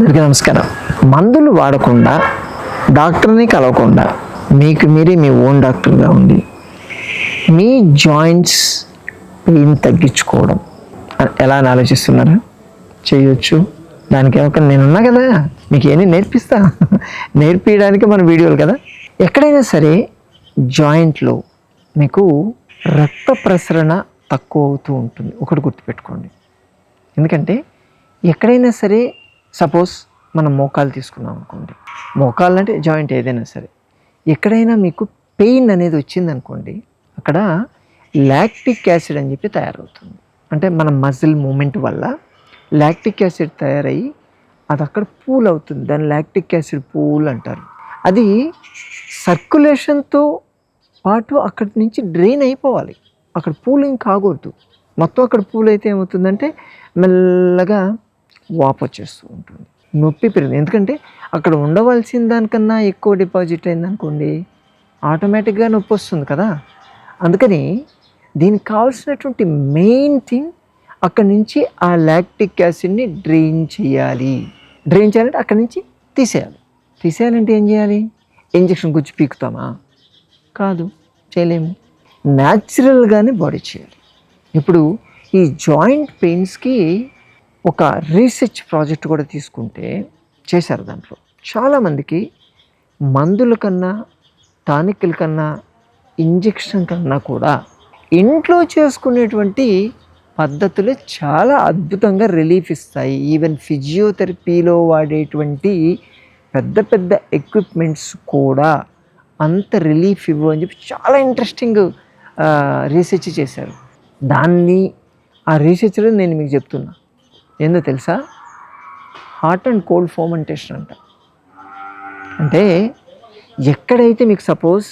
అందరికీ నమస్కారం. మందులు వాడకుండా డాక్టర్ని కలవకుండా మీకు మీరే మీ ఓన్ డాక్టర్గా ఉండి మీ జాయింట్స్ పెయిన్ తగ్గించుకోవడం. అని ఎలా అని ఆలోచిస్తున్నారా? చేయొచ్చు. దానికి ఏమో నేనున్నా కదా మీకు ఏమీ నేర్పిస్తా. నేర్పించడానికి మన వీడియోలు కదా. ఎక్కడైనా సరే జాయింట్లో మీకు రక్త ప్రసరణ తక్కువ అవుతూ ఉంటుంది. ఒకటి గుర్తుపెట్టుకోండి. ఎందుకంటే ఎక్కడైనా సరే సపోజ్ మనం మోకాలు తీసుకున్నాం అనుకోండి. మోకాలు అంటే జాయింట్ ఏదైనా సరే. ఎక్కడైనా మీకు పెయిన్ అనేది వచ్చింది అనుకోండి అక్కడ లాక్టిక్ యాసిడ్ అని చెప్పి తయారవుతుంది. అంటే మన మజిల్ మూమెంట్ వల్ల లాక్టిక్ యాసిడ్ తయారయ్యి అది అక్కడ పూల్ అవుతుంది. దాన్ని లాక్టిక్ యాసిడ్ పూల్ అంటారు. అది సర్క్యులేషన్తో పాటు అక్కడి నుంచి డ్రైన్ అయిపోవాలి. అక్కడ పూలింగ్ కాకూడదు. మొత్తం అక్కడ పూల్ అయితే ఏమవుతుందంటే మెల్లగా వాపు వచ్చేస్తూ ఉంటుంది. నొప్పి పెరిగింది. ఎందుకంటే అక్కడ ఉండవలసిన దానికన్నా ఎక్కువ డిపాజిట్ అయిందనుకోండి ఆటోమేటిక్గా నొప్పి వస్తుంది కదా. అందుకని దీనికి కావాల్సినటువంటి మెయిన్ థింగ్ అక్కడి నుంచి ఆ లాక్టిక్ యాసిడ్ని డ్రైన్ చేయాలి. డ్రైన్ చేయాలంటే అక్కడి నుంచి తీసేయాలి. తీసేయాలంటే ఏం చేయాలి? ఇంజక్షన్ గుచ్చి పీకుతామా? కాదు చేయలేము. న్యాచురల్గానే బాడీ చేయాలి. ఇప్పుడు ఈ జాయింట్ పెయిన్స్కి ఒక రీసెర్చ్ ప్రాజెక్ట్ కూడా తీసుకుంటే చేశారు దాంట్లో. చాలామందికి మందుల కన్నా టానిక్ల కన్నా ఇంజెక్షన్ కన్నా కూడా ఇంట్లో చేసుకునేటువంటి పద్ధతులు చాలా అద్భుతంగా రిలీఫ్ ఇస్తాయి. ఈవెన్ ఫిజియోథెరపీలో వాడేటువంటి పెద్ద పెద్ద ఎక్విప్మెంట్స్ కూడా అంత రిలీఫ్ ఇవ్వు అని చెప్పి చాలా ఇంట్రెస్టింగ్ రీసెర్చ్ చేశారు. దాన్ని ఆ రీసెర్చ్లో నేను మీకు చెప్తున్నా. ఏందో తెలుసా? హాట్ అండ్ కోల్డ్ ఫోమెంటేషన్ అంట. అంటే ఎక్కడైతే మీకు సపోజ్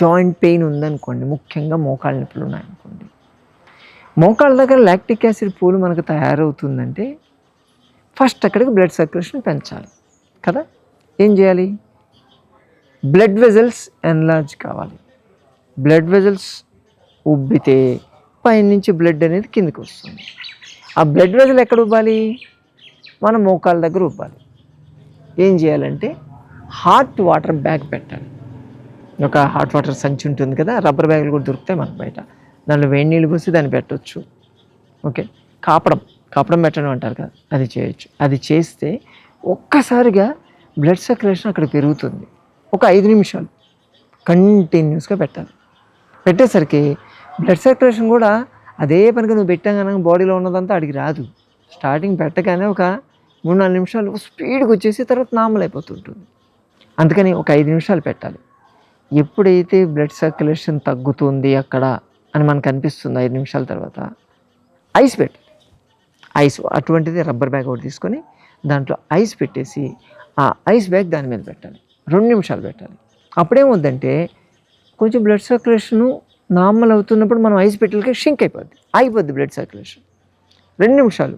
జాయింట్ పెయిన్ ఉందనుకోండి ముఖ్యంగా మోకాళ్ళ నొప్పులు ఉన్నాయనుకోండి మోకాళ్ళ దగ్గర లాక్టిక్ యాసిడ్ పూలు మనకు తయారవుతుందంటే ఫస్ట్ అక్కడికి బ్లడ్ సర్క్యులేషన్ పెంచాలి కదా? ఏం చేయాలి? బ్లడ్ వెజల్స్ ఎన్లార్జ్ కావాలి. బ్లడ్ వెజల్స్ ఉబ్బితే పైనుంచి బ్లడ్ అనేది కిందకి వస్తుంది. ఆ బ్లడ్ వెజల్ ఎక్కడ ఉబ్బాలి మన మోకాల దగ్గర ఉబ్బాలి ఏం చేయాలంటే హాట్ వాటర్ బ్యాగ్ పెట్టాలి. ఒక హాట్ వాటర్ సంచి ఉంటుంది కదా రబ్బర్ బ్యాగులు కూడా దొరుకుతాయి మనకు బయట. దానిలో వేడి నీళ్ళు పోసి దాన్ని పెట్టవచ్చు ఓకే కాపడం కాపడం పెట్టడం అంటారు కదా అది చేయొచ్చు. అది చేస్తే ఒక్కసారిగా బ్లడ్ సర్క్యులేషన్ అక్కడ పెరుగుతుంది. ఒక ఐదు నిమిషాలు. కంటిన్యూస్గా పెట్టాలి. పెట్టేసరికి బ్లడ్ సర్క్యులేషన్ కూడా అదే పనికి నువ్వు పెట్టాగానే బాడీలో ఉన్నదంతా అడిగి రాదు. స్టార్టింగ్ పెట్టగానే ఒక మూడు నాలుగు నిమిషాలు స్పీడ్గా వచ్చేసి తర్వాత నార్మల్ అయిపోతుంటుంది. అందుకని ఒక ఐదు నిమిషాలు పెట్టాలి. ఎప్పుడైతే బ్లడ్ సర్క్యులేషన్ తగ్గుతుంది అక్కడ అని మనకు అనిపిస్తుంది ఐదు నిమిషాల తర్వాత ఐస్ పెట్టాలి ఐస్ అటువంటిది రబ్బర్ బ్యాగ్ ఒకటి తీసుకొని దాంట్లో ఐస్ పెట్టేసి ఆ ఐస్ బ్యాగ్ దాని మీద పెట్టాలి. రెండు నిమిషాలు పెట్టాలి. అప్పుడేమవుద్దంటే కొంచెం బ్లడ్ సర్క్యులేషను నార్మల్ అవుతున్నప్పుడు మనం ఐస్ పెట్టలకి షింక్ అయిపోద్ది ఆగిపోద్ది బ్లడ్ సర్క్యులేషన్ రెండు నిమిషాలు.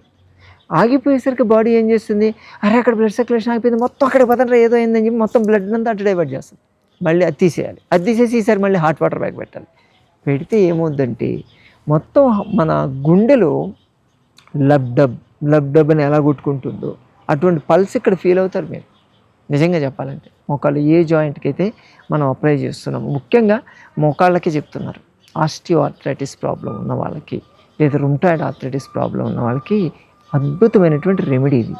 ఆగిపోయేసరికి బాడీ ఏం చేస్తుంది? అరే అక్కడ బ్లడ్ సర్క్యులేషన్ ఆగిపోయింది మొత్తం అక్కడ పదండ్రా ఏదో అయిందని చెప్పి మొత్తం బ్లడ్ అంతా అటు డైవర్ట్ చేస్తుంది. మళ్ళీ అది తీసేయాలి. అది తీసేసి ఈసారి మళ్ళీ హాట్ వాటర్ బ్యాగ్ పెట్టాలి. పెడితే ఏమవుద్దంటే మొత్తం మన గుండెలో లబ్ డబ్ లబ్ అని ఎలా కొట్టుకుంటుందో అటువంటి పల్స్ ఇక్కడ ఫీల్ అవుతారు మీరు. నిజంగా చెప్పాలంటే మోకాళ్ళు ఏ జాయింట్కి అయితే మనం అప్లై చేస్తున్నాము ముఖ్యంగా మోకాళ్ళకి చెప్తున్నారు. ఆస్టియో ఆర్థరైటిస్ ప్రాబ్లం ఉన్న వాళ్ళకి లేదా రుమ్టాయిడ్ ఆర్థరైటిస్ ప్రాబ్లం ఉన్న వాళ్ళకి అద్భుతమైనటువంటి రెమెడీ ఇది.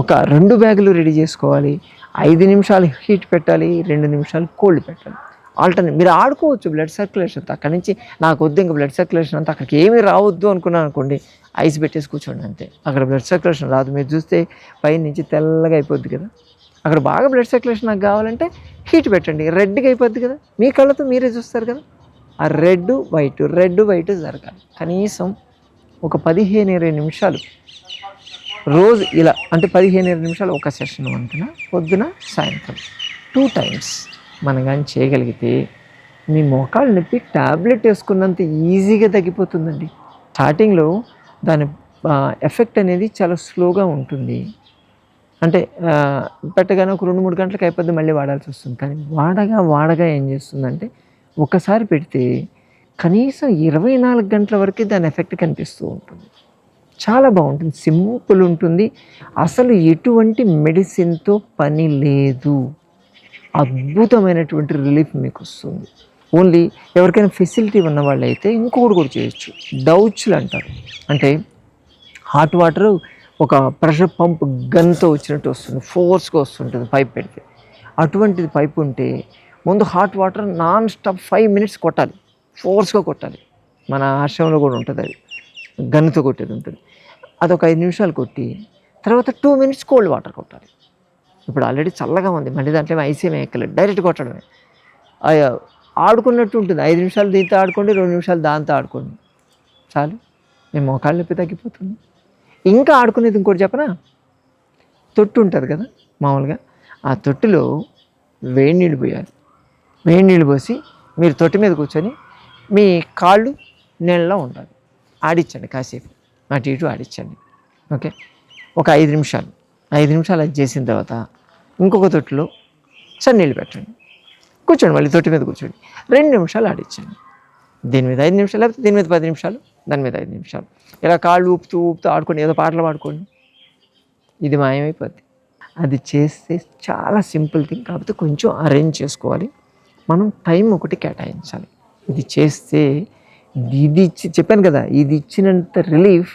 ఒక రెండు బ్యాగులు రెడీ చేసుకోవాలి ఐదు నిమిషాలు హీట్ పెట్టాలి రెండు నిమిషాలు కోల్డ్ పెట్టాలి. ఆల్టర్నే మీరు ఆడుకోవచ్చు బ్లడ్ సర్క్యులేషన్ అక్కడి నుంచి నాకు వద్దు ఇంకా బ్లడ్ సర్క్యులేషన్ అంతా అక్కడికి ఏమీ రావద్దు అనుకున్నాను అనుకోండి ఐస్ పెట్టేసి కూర్చోండి అంతే. అక్కడ బ్లడ్ సర్క్యులేషన్ రాదు. మీరు చూస్తే పైన నుంచి తెల్లగా అయిపోద్ది కదా. అక్కడ బాగా బ్లడ్ సర్క్యులేషన్ నాకు కావాలంటే హీట్ పెట్టండి. రెడ్గా అయిపోద్ది కదా. మీ కళ్ళతో మీరే చూస్తారు కదా. ఆ రెడ్ వైట్ రెడ్ వైట్ జరగాలి. కనీసం ఒక పదిహేను ఇరవై నిమిషాలు. రోజు ఇలా అంటే పదిహేను ఇరవై నిమిషాలు ఒక సెషన్ వంతున పొద్దున సాయంత్రం. టూ టైమ్స్ మనం కానీ చేయగలిగితే మీ మోకాలు నొప్పి ట్యాబ్లెట్ వేసుకున్నంత ఈజీగా తగ్గిపోతుందండి. స్టార్టింగ్లో దాని ఎఫెక్ట్ అనేది చాలా స్లోగా ఉంటుంది. అంటే పెట్టగానే ఒక రెండు మూడు గంటలకు అయిపోద్ది మళ్ళీ వాడాల్సి వస్తుంది. కానీ వాడగా వాడగా ఏం చేస్తుందంటే ఒకసారి పెడితే కనీసం ఇరవై నాలుగు గంటల వరకు దాని ఎఫెక్ట్ కనిపిస్తూ ఉంటుంది. చాలా బాగుంటుంది. సింపుల్ ఉంటుంది. అసలు ఎటువంటి మెడిసిన్తో పని లేదు. అద్భుతమైనటువంటి రిలీఫ్ మీకు వస్తుంది ఓన్లీ ఎవరికైనా ఫెసిలిటీ ఉన్న వాళ్ళు అయితే ఇంకొకటి కూడా చేయొచ్చు. డౌచ్లు అంటారు. అంటే హాట్ వాటర్ ఒక ప్రెషర్ పంప్ గన్తో వచ్చినట్టు వస్తుంది. ఫోర్స్గా వస్తుంటుంది పైప్ పెడితే. అటువంటిది పైప్ ఉంటే ముందు hot water non stop five minutes కొట్టాలి ఫోర్స్గా కొట్టాలి. మన ఆశ్రమంలో కూడా ఉంటుంది అది. గన్నుతో కొట్టేది ఉంటుంది. అదొక ఐదు నిమిషాలు కొట్టి తర్వాత టూ మినిట్స్ కోల్డ్ వాటర్ కొట్టాలి. ఇప్పుడు ఆల్రెడీ చల్లగా ఉంది. మళ్ళీ దాంట్లో ఐసీఎం ఎక్కలేదు. డైరెక్ట్ కొట్టడమే. ఆడుకున్నట్టు ఉంటుంది. ఐదు నిమిషాలు దీంతో ఆడుకోండి రెండు నిమిషాలు దాంతో ఆడుకోండి. చాలు. మేము మోకాళ్ళ నొప్పి తగ్గిపోతుంది. ఇంకా ఆడుకునేది ఇంకోటి చెప్పనా? తొట్టు ఉంటుంది కదా మామూలుగా. ఆ తొట్టులో వేడి నీళ్ళు పోయాలి. వేడి నీళ్ళు పోసి మీరు తొట్టి మీద కూర్చొని మీ కాళ్ళు నీళ్ళలో ఉండాలి. ఆడించండి కాసేపు. అటు ఇటు ఆడించండి ఓకే? ఒక ఐదు నిమిషాలు. ఐదు నిమిషాలు అది చేసిన తర్వాత ఇంకొక తొట్టులో చన్నీళ్ళు పెట్టండి. కూర్చోండి మళ్ళీ తొట్టి మీద కూర్చోండి. రెండు నిమిషాలు ఆడించండి దీని మీద ఐదు నిమిషాలు లేకపోతే దీని మీద పది నిమిషాలు దాని మీద ఐదు నిమిషాలు. ఇలా కాళ్ళు ఊపుతూ ఊపుతూ ఆడుకోండి ఏదో పాటలు పాడుకోండి. ఇది మాయమైపోద్ది. అది చేస్తే చాలా సింపుల్ థింగ్ కాకపోతే కొంచెం అరేంజ్ చేసుకోవాలి. మనం టైం ఒకటి కేటాయించాలి. ఇది చేస్తే ఇది ఇచ్చి చెప్పాను కదా ఇది ఇచ్చినంత రిలీఫ్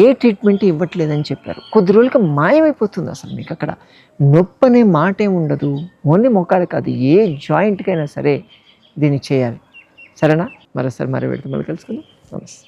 ఏ ట్రీట్మెంట్ ఇవ్వట్లేదని చెప్పారు. కొద్ది రోజులకి మాయమైపోతుంది అసలు మీకు అక్కడ. నొప్పి అనే మాట ఉండదు. ఓన్లీ మొక్కలు కాదు ఏ జాయింట్కైనా సరే దీన్ని చేయాలి. సరేనా? మరోసారి మరో పెడితే మళ్ళీ కలుసుకుందాం. నమస్తే.